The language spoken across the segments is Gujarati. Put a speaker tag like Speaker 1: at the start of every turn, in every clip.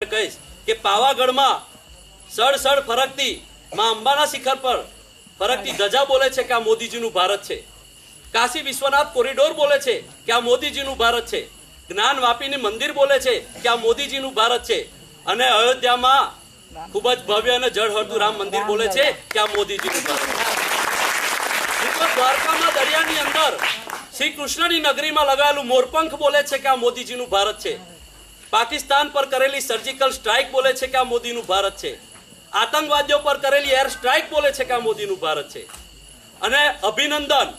Speaker 1: કહીશ કે પાવાગઢમાં સડ સડ ફરકતી માં અંબાના શિખર પર ફરકતી ધજા બોલે છે કે આ મોદીજીનું ભારત છે. કાશી વિશ્વનાથ કોરિડોર બોલે છે કે આ મોદીજીનું ભારત છે. જ્ઞાન વાપીની મંદિર બોલે છે કે આ મોદીજીનું ભારત છે. અને અયોધ્યામાં ખૂબ જ ભવ્ય અને જળહળતું રામ મંદિર બોલે છે કે આ મોદીજીનું ભારત છે. દ્વારકામાં દરિયાની અંદર શ્રી કૃષ્ણની નગરીમાં લગાવેલું મોરપંખ બોલે છે કે આ મોદીજીનું ભારત છે. પાકિસ્તાન પર કરેલી સર્જિકલ સ્ટ્રાઇક બોલે છે કે આ મોદીનું ભારત છે. આતંકવાદીઓ પર કરેલી એર સ્ટ્રાઇક બોલે છે કે આ મોદીનું ભારત છે. અને અભિનંદન,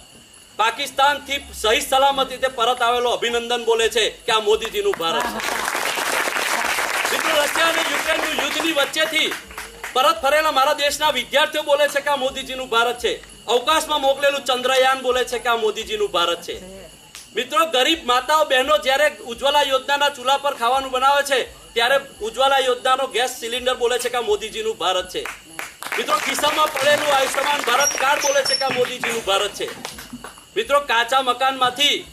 Speaker 1: પાકિસ્તાનથી સહી સલામતી રીતે પરત આવેલો અભિનંદન બોલે છે કે આ મોદીજીનું ભારત છે. મિત્રો, રશિયા અને યુક્રેનનું યુદ્ધની વચ્ચેથી પરત ફરેલા મારા દેશના વિદ્યાર્થીઓ બોલે છે કે આ મોદીજીનું ભારત છે. અવકાશમાં મોકલેલું ચંદ્રયાન બોલે છે કે આ મોદીજીનું ભારત છે. મિત્રો, ગરીબ માતાઓ બહેનો જ્યારે ઉજ્જવલા યોજનાના ચૂલા પર ખાવાનું બનાવે છે, ત્યારે ઉજ્જવલા યોજનાનો ગેસ સિલિન્ડર બોલે છે કે મોદીજીનું ભારત છે. મિત્રો, ખિસ્સામાં પડેલું આયુષ્યમાન ભારત કાર્ડ બોલે છે કે મોદીજીનું ભારત છે. મિત્રો, કાચા મકાનમાંથી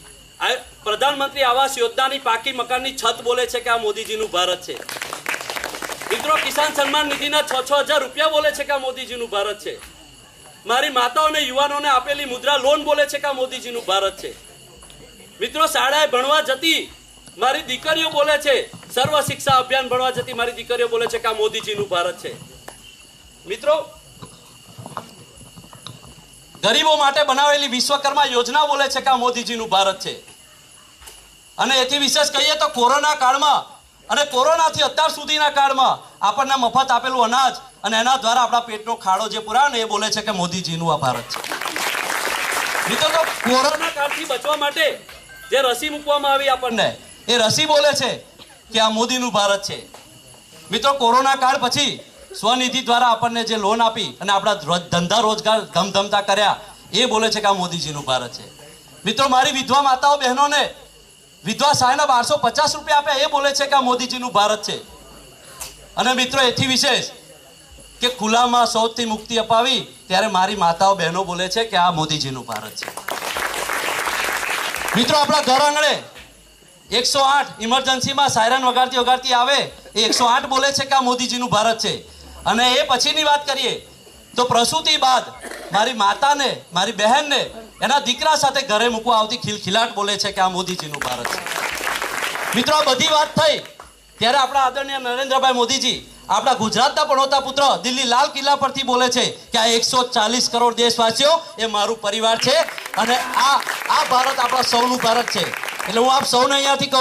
Speaker 1: પ્રધાનમંત્રી આવાસ યોજનાની પાકી મકાનની છત બોલે છે કે આ મોદીજીનું ભારત છે. મિત્રો, કિસાન સન્માન નિધિના છ છ હજાર રૂપિયા બોલે છે કે આ મોદીજીનું ભારત છે. મારી માતાઓ અને યુવાનોને આપેલી મુદ્રા લોન બોલે છે કે આ મોદીજીનું ભારત છે. મિત્રો, શાળાએ ભણવા જતી મારી દીકરીઓ બોલે છે, સર્વ શિક્ષા અભિયાન ભણવા જતી મારી દીકરીઓ બોલે છે કે આ મોદીજીનું ભારત છે. મિત્રો, ગરીબો માટે બનાવેલી વિશ્વકર્મા યોજના બોલે છે કે આ મોદીજીનું ભારત છે. અને એથી વિશેષ કહીએ તો કોરોના કાળમાં અને કોરોનાથી અત્યાર સુધીના કાળમાં આપણને મફત આપેલું અનાજ અને એના દ્વારા આપણા પેટનો ખાડો જે પુરાણ એ બોલે છે કે મોદીજીનું આ ભારત છે. મિત્રો, તો કોરોના કાળથી બચવા માટે જે રસી મૂકવામાં આવી આપણને. એ રસી બોલે છે કે આ મોદીનું ભારત છે. મિત્રો, કોરોના કાળ પછી સ્વનિધિ દ્વારા આપણને જે લોન આપી અને આપણા ધંધા રોજગાર ધમધમતા કર્યા, એ બોલે છે કે આ મોદીજીનું ભારત છે. મિત્રો, મારી વિધવા માતાઓ, બહેનોને વિધવા સહાયના બારસો પચાસ રૂપિયા આપ્યા, એ બોલે છે કે આ મોદીજીનું ભારત છે. અને મિત્રો, એથી વિશેષ કે ખુલ્લામાં શૌચથી મુક્તિ અપાવી, ત્યારે મારી માતાઓ, બહેનો બોલે છે કે આ મોદીજીનું ભારત છે. મિત્રો, આપણા ઘર આંગણે એકસો આઠ ઇમરજન્સીમાં સાયરન વગાડતી વગાડતી આવે, એ એકસો આઠ બોલે છે કે આ મોદીજીનું ભારત છે. અને એ પછીની વાત કરીએ, તો પ્રસૂતિ બાદ મારી માતાને, મારી બહેનને એના દીકરા સાથે ઘરે મૂકવા આવતી ખિલખિલાટ બોલે છે કે આ મોદીજીનું ભારત છે. મિત્રો, આ બધી વાત થઈ, ત્યારે આપણા આદરણીય નરેન્દ્રભાઈ મોદીજી આપણા ગુજરાતના પણોતા પુત્ર દિલ્હી લાલ કિલ્લા પરથી બોલે છે કે આ એકસો ચાલીસ કરોડ દેશવાસીઓ, એ મારું પરિવાર છે. અને આ આ ભારત આપણા સૌનું ભારત છે. એટલે હું આપ સૌને અહીંયાથી